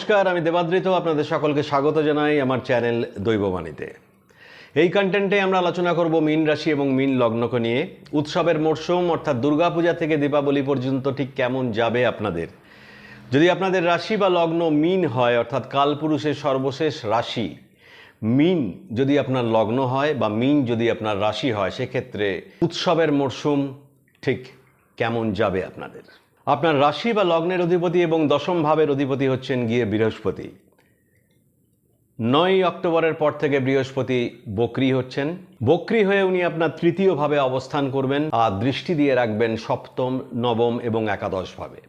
নমস্কার, আমি দেবাদ্রিত, আপনাদের সকলকে স্বাগত জানাই আমার চ্যানেল দৈববাণীতে। এই কন্টেন্টে আমরা আলোচনা করব মীন রাশি এবং মীন লগ্নকে নিয়ে। উৎসবের মরশুম অর্থাৎ দুর্গাপূজা থেকে দীপাবলি পর্যন্ত ঠিক কেমন যাবে আপনাদের? যদি আপনাদের রাশি বা লগ্ন মিন হয়, অর্থাৎ কালপুরুষের সর্বশেষ রাশি, মিন যদি আপনার লগ্ন হয় বা মিন যদি আপনার রাশি হয়, সেক্ষেত্রে উৎসবের মরশুম ঠিক কেমন যাবে আপনাদের? আপনার রাশি বা লগ্নের অধিপতি এবং দশম ভাবের অধিপতি হচ্ছেন গিয়ে বৃহস্পতি। নয় অক্টোবরের পর থেকে বৃহস্পতি বক্রি হচ্ছেন। বক্রি হয়ে উনি আপনার তৃতীয় ভাবে অবস্থান করবেন আর দৃষ্টি দিয়ে রাখবেন সপ্তম, নবম এবং একাদশ ভাবে।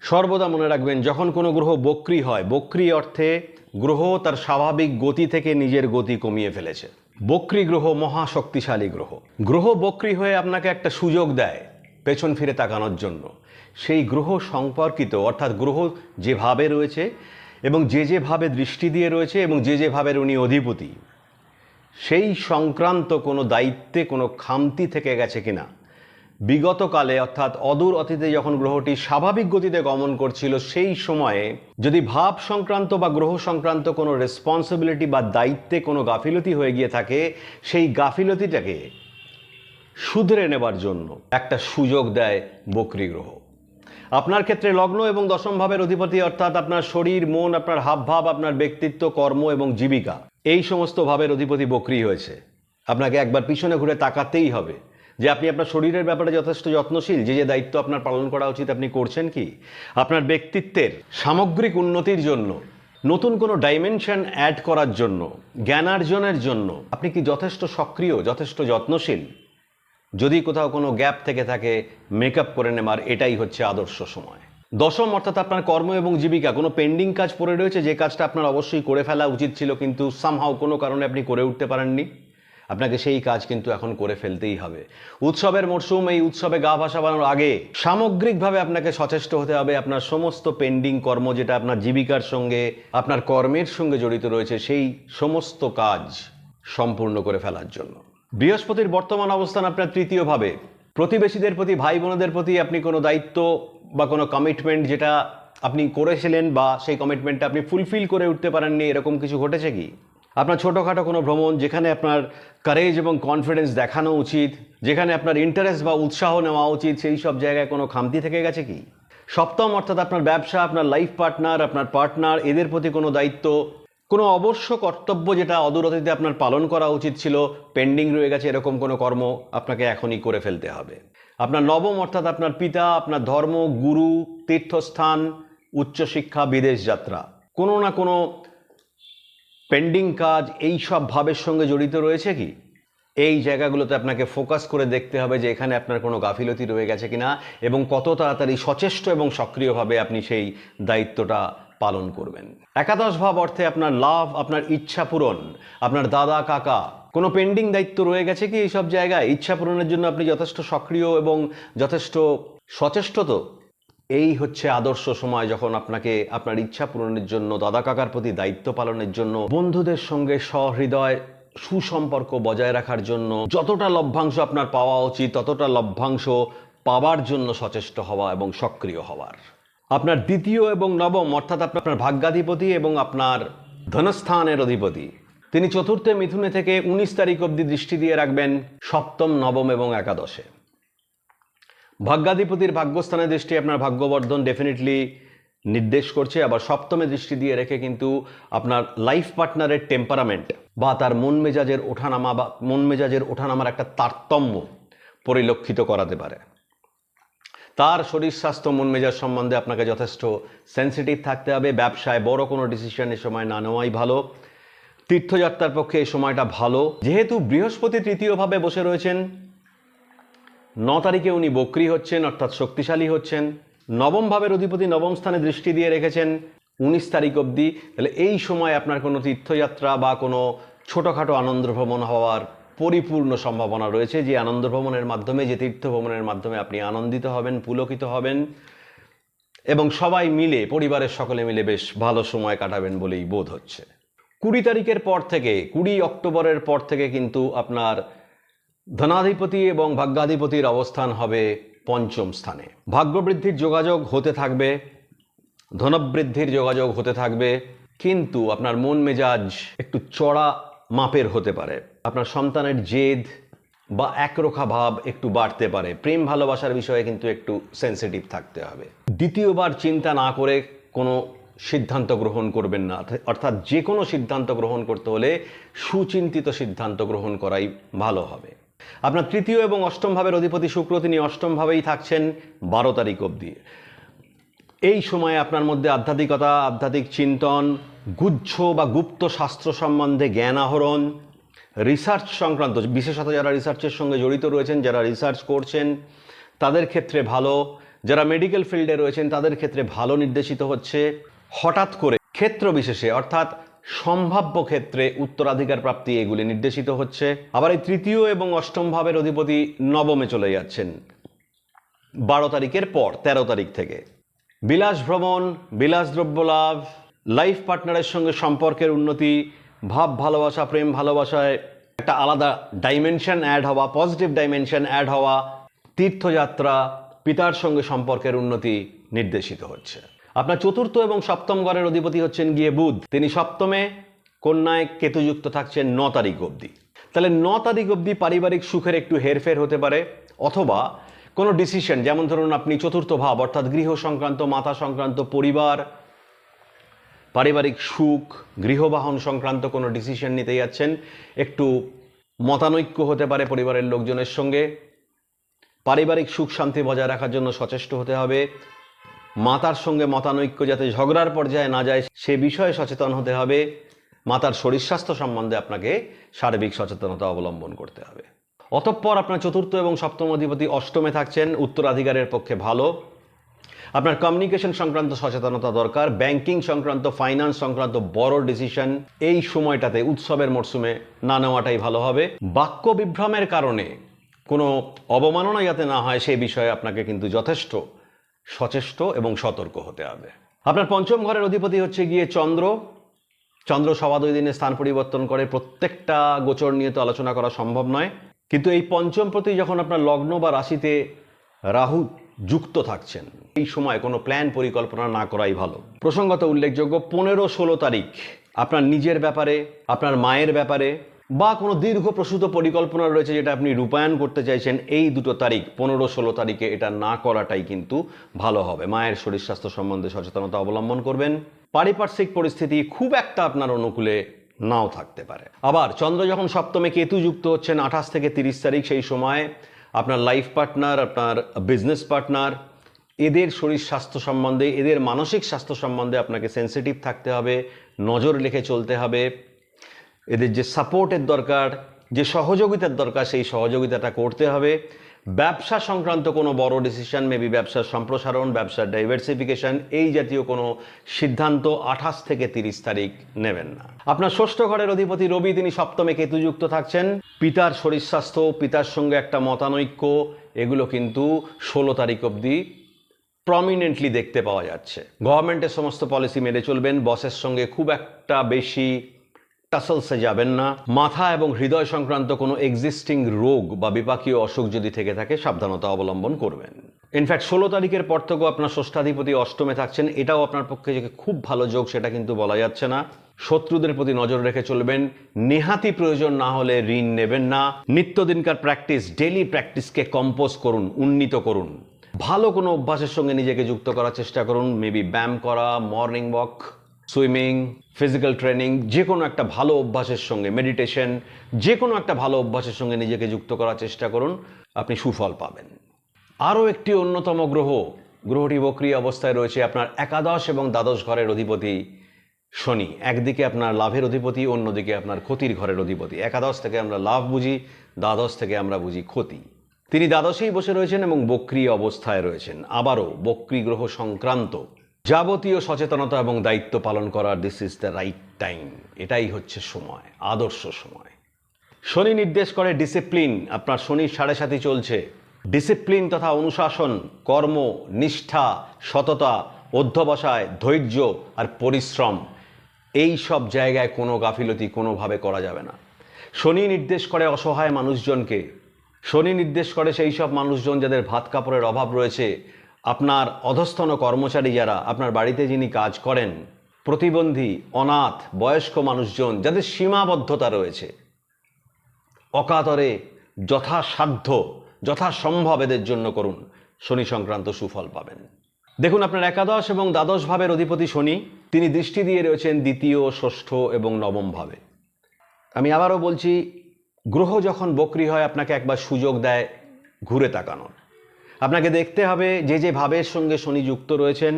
সর্বদা মনে রাখবেন যখন কোনো গ্রহ বক্রি হয়, বক্রি অর্থে গ্রহ তার স্বাভাবিক গতি থেকে নিজের গতি কমিয়ে ফেলেছে। বক্রি গ্রহ মহাশক্তিশালী গ্রহ। গ্রহ বক্রি হয়ে আপনাকে একটা সুযোগ দেয়। পেছন ফিরে তাকানোর জন্য। সেই গ্রহ সম্পর্কিত, অর্থাৎ গ্রহ যেভাবে রয়েছে এবং যে যেভাবে দৃষ্টি দিয়ে রয়েছে এবং যে যেভাবে উনি অধিপতি, সেই সংক্রান্ত কোনো দায়িত্বে, কোনো খামতি থেকে গেছে কিনা? বিগত কালে অর্থাৎ অদূর অতীতে যখন গ্রহটি স্বাভাবিক গতিতে গমন করছিল, সেই সময়ে যদি ভাব সংক্রান্ত বা গ্রহ সংক্রান্ত কোনো রেসপন্সিবিলিটি বা দায়িত্বে কোনো গাফিলতি হয়ে গিয়ে থাকে, সেই গাফিলতিটাকে শুধরে নেবার জন্য একটা সুযোগ দেয় বকরি গ্রহ। আপনার ক্ষেত্রে লগ্ন এবং দশম ভাবের অধিপতি অর্থাৎ আপনার শরীর, মন, আপনার হাবভাব, আপনার ব্যক্তিত্ব, কর্ম এবং জীবিকা, এই সমস্ত ভাবের অধিপতি বকরি হয়েছে। আপনাকে একবার পিছনে ঘুরে তাকাতেই হবে যে আপনি আপনার শরীরের ব্যাপারে যথেষ্ট যত্নশীল, যে যে দায়িত্ব আপনার পালন করা উচিত আপনি করছেন কি? আপনার ব্যক্তিত্বের সামগ্রিক উন্নতির জন্য, নতুন কোনো ডাইমেনশন অ্যাড করার জন্য, জ্ঞানার্জনের জন্য আপনি কি যথেষ্ট সক্রিয়, যথেষ্ট যত্নশীল? যদি কোথাও কোনো গ্যাপ থেকে থাকে, মেকআপ করে নেবার এটাই হচ্ছে আদর্শ সময়। দশম অর্থাৎ আপনার কর্ম এবং জীবিকা, কোনো পেন্ডিং কাজ পড়ে রয়েছে, যে কাজটা আপনার অবশ্যই করে ফেলা উচিত ছিল, কিন্তু সামহাও কোনো কারণে আপনি করে উঠতে পারেননি? আপনাকে সেই কাজ কিন্তু এখন করে ফেলতেই হবে। উৎসবের মরশুম এই উৎসবে গা ভাসাবানোর আগে সামগ্রিকভাবে আপনাকে সচেষ্ট হতে হবে, আপনার সমস্ত পেন্ডিং কর্ম যেটা আপনার জীবিকার সঙ্গে, আপনার কর্মের সঙ্গে জড়িত রয়েছে, সেই সমস্ত কাজ সম্পূর্ণ করে ফেলার জন্য। বৃহস্পতির বর্তমান অবস্থান আপনার তৃতীয়ভাবে। প্রতিবেশীদের প্রতি ভাই বোনদের প্রতি আপনি কোনো দায়িত্ব বা কোনো কমিটমেন্ট যেটা আপনি করেছিলেন বা সেই কমিটমেন্টটা আপনি ফুলফিল করে উঠতে পারেননি, এরকম কিছু ঘটেছে কি? আপনার ছোটোখাটো কোনো ভ্রমণ যেখানে আপনার কারেজ এবং কনফিডেন্স দেখানো উচিত, যেখানে আপনার ইন্টারেস্ট বা উৎসাহ নেওয়া উচিত, সেই সব জায়গায় কোনো খামতি থেকে গেছে কি? সপ্তম অর্থাৎ আপনার ব্যবসা, আপনার লাইফ পার্টনার আপনার পার্টনার এদের প্রতি কোনো দায়িত্ব কোনো অবশ্য কর্তব্য যেটা অদূরতিতে আপনার পালন করা উচিত ছিল, পেন্ডিং রয়ে গেছে এরকম কোনো কর্ম আপনাকে এখনই করে ফেলতে হবে। আপনার নবম অর্থাৎ আপনার পিতা, আপনার ধর্ম, গুরু, তীর্থস্থান, উচ্চশিক্ষা, বিদেশ যাত্রা, কোনো না কোনো পেন্ডিং কাজ এই সব ভাবের সঙ্গে জড়িত রয়েছে কি? এই জায়গাগুলোতে আপনাকে ফোকাস করে দেখতে হবে যে এখানে আপনার কোনো গাফিলতি রয়ে গেছে কিনা এবং কত তাড়াতাড়ি সচেষ্ট এবং সক্রিয়ভাবে আপনি সেই দায়িত্বটা পালন করবেন। একাদশ ভাব অর্থে আপনার লাভ, আপনার ইচ্ছা পূরণ। আপনার দাদা, কাকা, কোনো পেন্ডিং দায়িত্ব রয়ে গেছে কি এইসব জায়গায়? ইচ্ছা পূরণের জন্য আপনি যথেষ্ট সক্রিয় এবং যথেষ্ট সচেষ্ট তো? এই হচ্ছে আদর্শ সময় যখন আপনাকে আপনার ইচ্ছা পূরণের জন্য, দাদা, কাকার প্রতি দায়িত্ব পালনের জন্য, বন্ধুদের সঙ্গে সহৃদয় সুসম্পর্ক বজায় রাখার জন্য যতটা লভ্যাংশ আপনার পাওয়া উচিত, ততটা লভ্যাংশ পাওয়ার জন্য সচেষ্ট হওয়া এবং সক্রিয় হওয়ার। আপনার দ্বিতীয় এবং নবম, অর্থাৎ আপনার ভাগ্যাধিপতি এবং আপনার ধনস্থানের অধিপতি। তিনি চতুর্থে মিথুনে থেকে উনিশ তারিখ অবধি দৃষ্টি দিয়ে রাখবেন সপ্তম, নবম এবং একাদশে। ভাগ্যাধিপতির ভাগ্যস্থানে দৃষ্টি আপনার ভাগ্যবর্ধন ডেফিনেটলি নির্দেশ করছে। আবার সপ্তমে দৃষ্টি দিয়ে রেখে কিন্তু আপনার লাইফ পার্টনারের টেম্পারামেন্ট বা তার মন মেজাজের ওঠানামা বা মন মেজাজের ওঠানামার একটা তারতম্য পরিলক্ষিত করাতে পারে। তার শরীর স্বাস্থ্য, মন মেজাজ সম্বন্ধে আপনাকে যথেষ্ট সেন্সিটিভ থাকতে হবে। ব্যবসায় বড় কোনো ডিসিশন এ সময় না নেওয়াই ভালো। তীর্থযাত্রার পক্ষে এই সময়টা ভালো। যেহেতু বৃহস্পতি তৃতীয়ভাবে বসে রয়েছেন, ন তারিখে উনি বক্রি হচ্ছেন, অর্থাৎ শক্তিশালী হচ্ছেন। নবম ভাবের অধিপতি নবম স্থানে দৃষ্টি দিয়ে রেখেছেন। উনিশ তারিখ অবধি। তাহলে এই সময় আপনার কোনো তীর্থযাত্রা বা কোনো ছোটোখাটো আনন্দ ভ্রমণ হওয়ার পরিপূর্ণ সম্ভাবনা রয়েছে যে আনন্দ ভ্রমণের মাধ্যমে, যে তীর্থ ভ্রমণের মাধ্যমে আপনি আনন্দিত হবেন, পুলকিত হবেন এবং সবাই মিলে, পরিবারের সকলে মিলে বেশ ভালো সময় কাটাবেন বলেই বোধ হচ্ছে। কুড়ি তারিখের পর থেকে, কুড়ি অক্টোবরের পর থেকে কিন্তু আপনার ধনাধিপতি এবং ভাগ্যাধিপতির অবস্থান হবে পঞ্চম স্থানে। ভাগ্যবৃদ্ধির যোগাযোগ হতে থাকবে, ধনবৃদ্ধির যোগাযোগ হতে থাকবে, কিন্তু আপনার মন মেজাজ একটু চড়া মাপের হতে পারে। আপনার সন্তানের জেদ বা একরোখা ভাব একটু বাড়তে পারে। প্রেম ভালোবাসার বিষয়ে কিন্তু একটু সেন্সিটিভ থাকতে হবে। দ্বিতীয়বার চিন্তা না করে কোনো সিদ্ধান্ত গ্রহণ করবেন না। অর্থাৎ যে কোনো সিদ্ধান্ত গ্রহণ করতে হলে সুচিন্তিত সিদ্ধান্ত গ্রহণ করাই ভালো হবে। আপনার তৃতীয় এবং অষ্টম ভাবের অধিপতি শুক্র, তিনি অষ্টম ভাবেই থাকছেন বারো তারিখ অবধি। এই সময়ে আপনার মধ্যে আধ্যাত্মিকতা, আধ্যাত্মিক চিন্তন, গুচ্ছ বা গুপ্ত শাস্ত্র সম্বন্ধে জ্ঞান আহরণ রিসার্চ সংক্রান্ত, বিশেষত যারা রিসার্চের সঙ্গে জড়িত রয়েছেন, যারা রিসার্চ করছেন, তাদের ক্ষেত্রে ভালো। যারা মেডিকেল ফিল্ডে রয়েছেন, তাদের ক্ষেত্রে ভালো নির্দেশিত হচ্ছে। হঠাৎ করে ক্ষেত্র বিশেষে, অর্থাৎ সম্ভাব্য ক্ষেত্রে উত্তরাধিকার প্রাপ্তি এগুলি নির্দেশিত হচ্ছে। আবার এই তৃতীয় এবং অষ্টম ভাবের অধিপতি নবমে চলে যাচ্ছেন। বারো তারিখের পর ১৩ তারিখ থেকে। বিলাস ভ্রমণ, বিলাস দ্রব্য লাভ লাইফ পার্টনারের সঙ্গে সম্পর্কের উন্নতি ভাব, ভালোবাসা, প্রেম, ভালোবাসায় একটা আলাদা ডাইমেনশন অ্যাড হওয়া পজিটিভ ডাইমেনশন অ্যাড হওয়া, তীর্থযাত্রা পিতার সঙ্গে সম্পর্কের উন্নতি নির্দেশিত হচ্ছে। আপনার চতুর্থ এবং সপ্তম ঘরের অধিপতি হচ্ছেন গিয়ে বুধ। তিনি সপ্তমে কন্যায় কেতুযুক্ত থাকছেন ন তারিখ অবধি। তাহলে ন তারিখ অবধি পারিবারিক সুখের একটু হেরফের হতে পারে, অথবা কোনো ডিসিশন যেমন ধরুন আপনি চতুর্থ ভাব, অর্থাৎ গৃহ সংক্রান্ত, মাতা সংক্রান্ত, পরিবার পারিবারিক সুখ, গৃহবাহন সংক্রান্ত কোনো ডিসিশন নিতে যাচ্ছেন? একটু মতানৈক্য হতে পারে পরিবারের লোকজনের সঙ্গে। পারিবারিক সুখ শান্তি বজায় রাখার জন্য সচেষ্ট হতে হবে। মাতার সঙ্গে মতানৈক্য যাতে ঝগড়ার পর্যায়ে না যায়, সে বিষয়ে সচেতন হতে হবে। মাতার শরীর স্বাস্থ্য সম্বন্ধে আপনাকে সার্বিক সচেতনতা অবলম্বন করতে হবে। অতঃপর আপনার চতুর্থ এবং সপ্তম অধিপতি অষ্টমে থাকছেন, উত্তরাধিকারের পক্ষে ভালো। আপনার কমিউনিকেশন সংক্রান্ত সচেতনতা দরকার ব্যাংকিং সংক্রান্ত ফাইন্যান্স সংক্রান্ত বড় ডিসিশন এই সময়টাতে, উৎসবের মরশুমে না নেওয়াটাই ভালো হবে। বাক্য বিভ্রমের কারণে কোনো অবমাননা যাতে না হয় সেই বিষয়ে আপনাকে কিন্তু যথেষ্ট সচেষ্ট এবং সতর্ক হতে হবে। আপনার পঞ্চম ঘরের অধিপতি হচ্ছে গিয়ে চন্দ্র। চন্দ্র সবা দুই দিনে স্থান পরিবর্তন করে, প্রত্যেকটা গোচর নিয়ে তো আলোচনা করা সম্ভব নয়। কিন্তু এই পঞ্চম প্রতি যখন আপনার লগ্ন বা রাশিতে রাহু যুক্ত থাকছেন। এই সময় কোনো প্ল্যান পরিকল্পনা না করাই ভালো। প্রসঙ্গত উল্লেখযোগ্য পনেরো ষোলো তারিখ আপনার নিজের ব্যাপারে, আপনার মায়ের ব্যাপারে, বা কোনো দীর্ঘ প্রসূত পরিকল্পনা রয়েছে যেটা আপনি রূপায়ণ করতে চাইছেন, এই দুটো তারিখ, পনেরো ষোলো তারিখে এটা না করাটাই কিন্তু ভালো হবে। মায়ের শরীর স্বাস্থ্য সম্বন্ধে সচেতনতা অবলম্বন করবেন। পারিপার্শ্বিক পরিস্থিতি খুব একটা আপনার অনুকূলে নাও থাকতে পারে। আবার চন্দ্র যখন সপ্তমে কেতু যুক্ত হচ্ছেন, আঠাশ থেকে তিরিশ তারিখ সেই সময় আপনার লাইফ পার্টনার আপনার বিজনেস পার্টনার এদের শরীর স্বাস্থ্য সম্বন্ধে, এদের মানসিক স্বাস্থ্য সম্বন্ধে আপনাকে সেন্সিটিভ থাকতে হবে, নজর রেখে চলতে হবে। এদের যে সাপোর্টের দরকার, যে সহযোগিতার দরকার, সেই সহযোগিতাটা করতে হবে। ব্যবসা সংক্রান্ত কোনো বড় ডিসিশন মেবি ব্যবসার সম্প্রসারণ, ব্যবসার ডাইভার্সিফিকেশন এই জাতীয় কোনো সিদ্ধান্ত আঠাশ থেকে তিরিশ তারিখ নেবেন না। আপনার ষষ্ঠ ঘরের অধিপতি রবি, তিনি সপ্তমে কেতুযুক্ত থাকছেন। পিতার শরীর স্বাস্থ্য, পিতার সঙ্গে একটা মতানৈক্য, এগুলো কিন্তু ষোলো তারিখ অবধি প্রমিনেন্টলি দেখতে পাওয়া যাচ্ছে। গভর্নমেন্টের সমস্ত পলিসি মেনে চলবেন বসের সঙ্গে খুব একটা বেশি টাসলসে যাবেন না। মাথা এবং হৃদয় সংক্রান্ত কোনো এক্সিস্টিং রোগ বা বিপাকীয় অসুখ যদি থেকে থাকে, সাবধানতা অবলম্বন করবেন। ইনফ্যাক্ট ষোলো তারিখের পর থেকেও আপনার ষষ্ঠাধিপতি অষ্টমে থাকছেন। এটাও আপনার পক্ষে যে খুব ভালো যোগ, সেটা কিন্তু বলা যাচ্ছে না। শত্রুদের প্রতি নজর রেখে চলবেন। নেহাতি প্রয়োজন না হলে ঋণ নেবেন না। নিত্যদিনকার প্র্যাকটিস ডেলি প্র্যাকটিসকে কম্পোজ করুন, উন্নীত করুন। ভালো কোনো অভ্যাসের সঙ্গে নিজেকে যুক্ত করার চেষ্টা করুন। মেবি ব্যায়াম করা morning walk swimming, physical training, যে কোনো একটা ভালো অভ্যাসের সঙ্গে, মেডিটেশন, যে কোনো একটা ভালো অভ্যাসের সঙ্গে নিজেকে যুক্ত করার চেষ্টা করুন, আপনি সুফল পাবেন। আরও একটি অন্যতম গ্রহ, গ্রহটি বক্রি অবস্থায় রয়েছে আপনার একাদশ এবং দ্বাদশ ঘরের অধিপতি শনি। একদিকে আপনার লাভের অধিপতি, অন্যদিকে আপনার ক্ষতির ঘরের অধিপতি। একাদশ থেকে আমরা লাভ বুঝি, দ্বাদশ থেকে আমরা বুঝি ক্ষতি। তিনি দ্বাদশেই বসে রয়েছেন এবং বক্রি অবস্থায় রয়েছেন। আবারও বক্রি গ্রহ সংক্রান্ত যাবতীয় সচেতনতা এবং দায়িত্ব পালন করার this is the right time এটাই হচ্ছে সময়, আদর্শ সময়। শনি নির্দেশ করে ডিসিপ্লিন আপনার শনি সাড়ে সাথে চলছে। ডিসিপ্লিন তথা অনুশাসন, কর্ম, নিষ্ঠা, সততা, অধ্যবসায়, ধৈর্য আর পরিশ্রম, এই সব জায়গায় কোনো গাফিলতি কোনোভাবে করা যাবে না। শনি নির্দেশ করে অসহায় মানুষজনকে। শনি নির্দেশ করে সেই সব মানুষজন যাদের ভাত কাপড়ের অভাব রয়েছে আপনার অধস্থন কর্মচারী যারা আপনার বাড়িতে যিনি কাজ করেন, প্রতিবন্ধী, অনাথ, বয়স্ক মানুষজন, যাদের সীমাবদ্ধতা রয়েছে, অকাতরে যথাসাধ্য, যথাসম্ভব এদের জন্য করুন। শনি সংক্রান্ত সুফল পাবেন। দেখুন, আপনার একাদশ এবং দ্বাদশ ভাবের অধিপতি শনি, তিনি দৃষ্টি দিয়ে রয়েছেন দ্বিতীয়, ষষ্ঠ এবং নবম ভাবে। আমি আবারও বলছি, গ্রহ যখন বক্রি হয়, আপনাকে একবার সুযোগ দেয় ঘুরে তাকানোর। আপনাকে দেখতে হবে যে যে ভাবের সঙ্গে শনি যুক্ত রয়েছেন,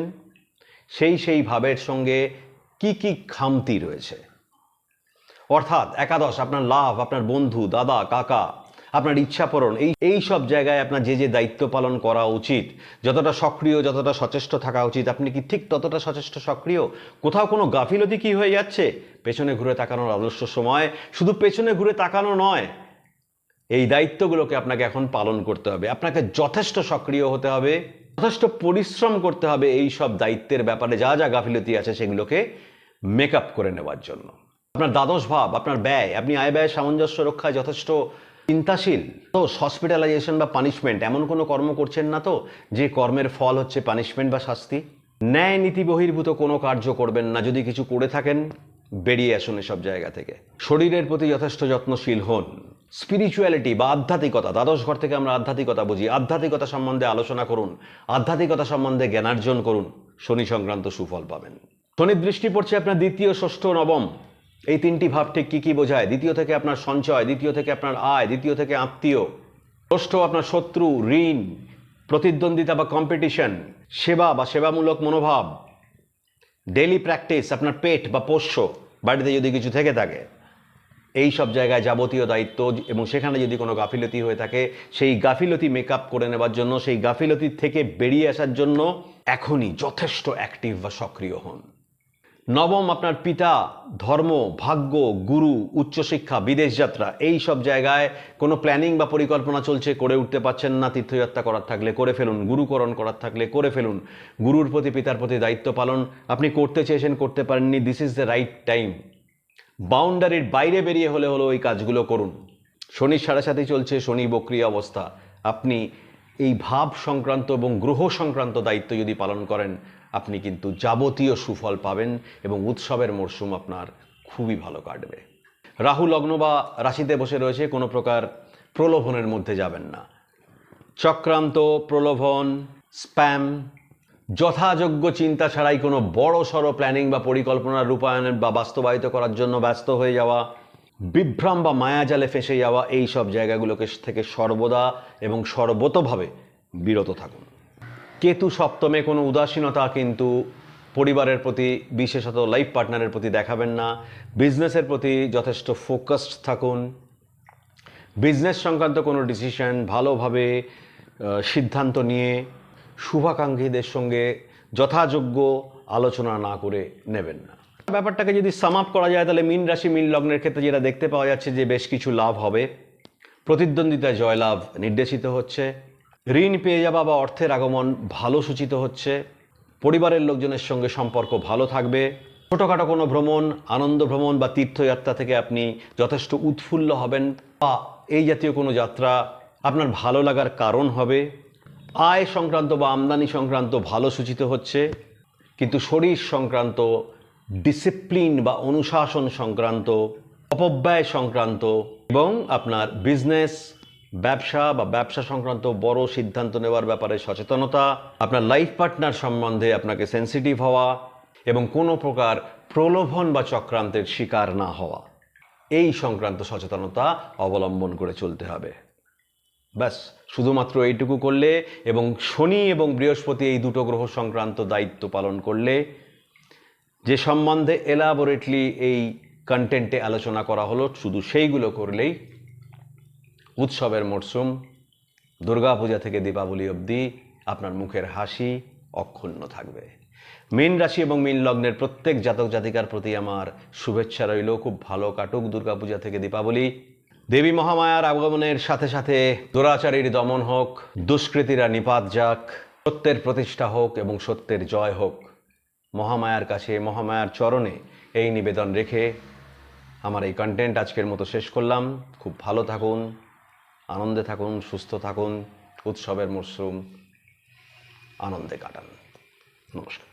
সেই সেই ভাবের সঙ্গে কি কি খামতি রয়েছে। অর্থাৎ একাদশ, আপনার লাভ, আপনার বন্ধু, দাদা, কাকা, আপনার ইচ্ছাপূরণ, এই এই সব জায়গায় আপনার যে যে দায়িত্ব পালন করা উচিত, যতটা সক্রিয়, যতটা সচেষ্ট থাকা উচিত, আপনি কি ঠিক ততটা সচেষ্ট, সক্রিয়? কোথাও কোনো গাফিলতি কি হয়ে যাচ্ছে? পেছনে ঘুরে তাকানোর আদর্শ সময়, শুধু পেছনে ঘুরে তাকানো নয় এই দায়িত্বগুলোকে আপনাকে এখন পালন করতে হবে। আপনাকে যথেষ্ট সক্রিয় হতে হবে, যথেষ্ট পরিশ্রম করতে হবে এই সব দায়িত্বের ব্যাপারে যা যা গাফিলতি আছে সেগুলোকে মেক করে নেওয়ার জন্য। আপনার দ্বাদশ ভাব, আপনার ব্যয়, আপনি আয় ব্যয় সামঞ্জস্য রক্ষায় যথেষ্ট চিন্তাশীল। তো হসপিটালাইজেশন বা পানিশমেন্ট এমন কোনো কর্ম করছেন না তো, যে কর্মের ফল হচ্ছে পানিশমেন্ট বা শাস্তি? ন্যায় নীতি বহির্ভূত কোনো কার্য করবেন না, যদি কিছু করে থাকেন, বেরিয়ে আসুন এসব জায়গা থেকে। শরীরের প্রতি যথেষ্ট যত্নশীল হন। স্পিরিচুয়ালিটি বা আধ্যাত্মিকতা, দ্বাদশ ঘর থেকে আমরা আধ্যাত্মিকতা বুঝি। আধ্যাত্মিকতা সম্বন্ধে আলোচনা করুন, আধ্যাত্মিকতা সম্বন্ধে জ্ঞানার্জন করুন, শনি সংক্রান্ত সুফল পাবেন। শনির দৃষ্টি পড়ছে আপনার দ্বিতীয়, ষষ্ঠ, নবম। এই তিনটি ভাব ঠিক কী কী বোঝায়? দ্বিতীয় থেকে আপনার সঞ্চয়, দ্বিতীয় থেকে আপনার আয়, দ্বিতীয় থেকে আত্মীয়। ষষ্ঠ, আপনার শত্রু, ঋণ, প্রতিদ্বন্দ্বিতা বা কম্পিটিশন সেবা বা সেবামূলক মনোভাব। ডেলি প্র্যাকটিস আপনার পেট বা পোষ্য, বাড়িতে যদি কিছু থেকে থাকে। এই সব জায়গায় যাবতীয় দায়িত্ব এবং সেখানে যদি কোনো গাফিলতি হয়ে থাকে, সেই গাফিলতি মেকআপ করে নেবার জন্য, সেই গাফিলতি থেকে বেরিয়ে আসার জন্য এখনই যথেষ্ট অ্যাক্টিভ বা সক্রিয় হন। নবম আপনার পিতা, ধর্ম, ভাগ্য, গুরু, উচ্চশিক্ষা, বিদেশ যাত্রা এই সব জায়গায় কোনো প্ল্যানিং বা পরিকল্পনা চলছে, করে উঠতে পারছেন না, তীর্থযাত্রা করার থাকলে করে ফেলুন, গুরুকরণ করার থাকলে করে ফেলুন, গুরুর প্রতি, পিতার প্রতি দায়িত্ব পালন, আপনি করতে চেয়েছেন, করতে পারেননি this is the right time বাউন্ডারির বাইরে বেরিয়ে হলে হলো ওই কাজগুলো করুন। শনির সাড়ে সাথে চলছে, শনি বক্রিয় অবস্থা। আপনি এই ভাব সংক্রান্ত এবং গ্রহ সংক্রান্ত দায়িত্ব যদি পালন করেন, আপনি কিন্তু যাবতীয় সুফল পাবেন এবং উৎসবের মরশুম আপনার খুবই ভালো কাটবে। রাহু, লগ্ন বা রাশিতে বসে রয়েছে, কোনো প্রকার প্রলোভনের মধ্যে যাবেন না। চক্রান্ত, প্রলোভন, স্প্যাম যথাযোগ্য চিন্তা ছাড়াই কোনো বড় সড়ো প্ল্যানিং বা পরিকল্পনা রূপায়ণের বা বাস্তবায়িত করার জন্য ব্যস্ত হয়ে যাওয়া, বিভ্রম বা মায়াজালে ফেসে যাওয়া এই সব জায়গাগুলোকে থেকে সর্বদা এবং সর্বতভাবে বিরত থাকুন। কেতু সপ্তমে কোনো উদাসীনতা কিন্তু পরিবারের প্রতি, বিশেষত লাইফ পার্টনারের প্রতি দেখাবেন না। বিজনেসের প্রতি যথেষ্ট ফোকাসড থাকুন। বিজনেস সংক্রান্ত কোনো ডিসিশন ভালোভাবে সিদ্ধান্ত নিয়ে শুভাকাঙ্ক্ষীদের সঙ্গে যথাযোগ্য আলোচনা না করে নেবেন না। ব্যাপারটাকে যদি সাম আপ করা যায়, তাহলে মিন রাশি, মিন লগ্নের ক্ষেত্রে যেটা দেখতে পাওয়া যাচ্ছে যে বেশ কিছু লাভ হবে। প্রতিদ্বন্দ্বিতায় জয়লাভ নির্দেশিত হচ্ছে। ঋণ পেয়ে যাওয়া বা অর্থের আগমন ভালো সূচিত হচ্ছে। পরিবারের লোকজনের সঙ্গে সম্পর্ক ভালো থাকবে। ছোটোখাটো কোনো ভ্রমণ, আনন্দ ভ্রমণ বা তীর্থযাত্রা থেকে আপনি যথেষ্ট উৎফুল্ল হবেন বা এই জাতীয় কোনো যাত্রা আপনার ভালো লাগার কারণ হবে। আয় সংক্রান্ত বা আমদানি সংক্রান্ত ভালো সূচিত হচ্ছে, কিন্তু শরীর সংক্রান্ত ডিসিপ্লিন বা অনুশাসন সংক্রান্ত, অপব্যয় সংক্রান্ত এবং আপনার বিজনেস ব্যবসা বা ব্যবসা সংক্রান্ত বড় সিদ্ধান্ত নেওয়ার ব্যাপারে সচেতনতা, আপনার লাইফ পার্টনার সম্বন্ধে আপনাকে সেন্সিটিভ হওয়া এবং কোনো প্রকার প্রলোভন বা চক্রান্তের শিকার না হওয়া। এই সংক্রান্ত সচেতনতা অবলম্বন করে চলতে হবে। ব্যাস, শুধুমাত্র এইটুকু করলে এবং শনি এবং বৃহস্পতি এই দুটো গ্রহ সংক্রান্ত দায়িত্ব পালন করলে যে সম্বন্ধে এলাবোরেটলি এই কন্টেন্টে আলোচনা করা হলো, শুধু সেইগুলো করলেই উৎসবের মরশুম দুর্গাপূজা থেকে দীপাবলি অবধি আপনার মুখের হাসি অক্ষুণ্ণ থাকবে। মীন রাশি এবং মীন লগ্নের প্রত্যেক জাতক জাতিকার প্রতি আমার শুভেচ্ছা রইল। খুব ভালো কাটুক দুর্গাপূজা থেকে দীপাবলি। দেবী মহামায়ার আগমনের সাথে সাথে দুরাচারীর দমন হোক, দুষ্কৃতীরা নিপাত যাক, সত্যের প্রতিষ্ঠা হোক এবং সত্যের জয় হোক, মহামায়ার কাছে, মহামায়ার চরণে এই নিবেদন রেখে আমার এই কন্টেন্ট আজকের মতো শেষ করলাম। খুব ভালো থাকুন, আনন্দে থাকুন, সুস্থ থাকুন, উৎসবের মরশুম আনন্দে কাটান। নমস্কার।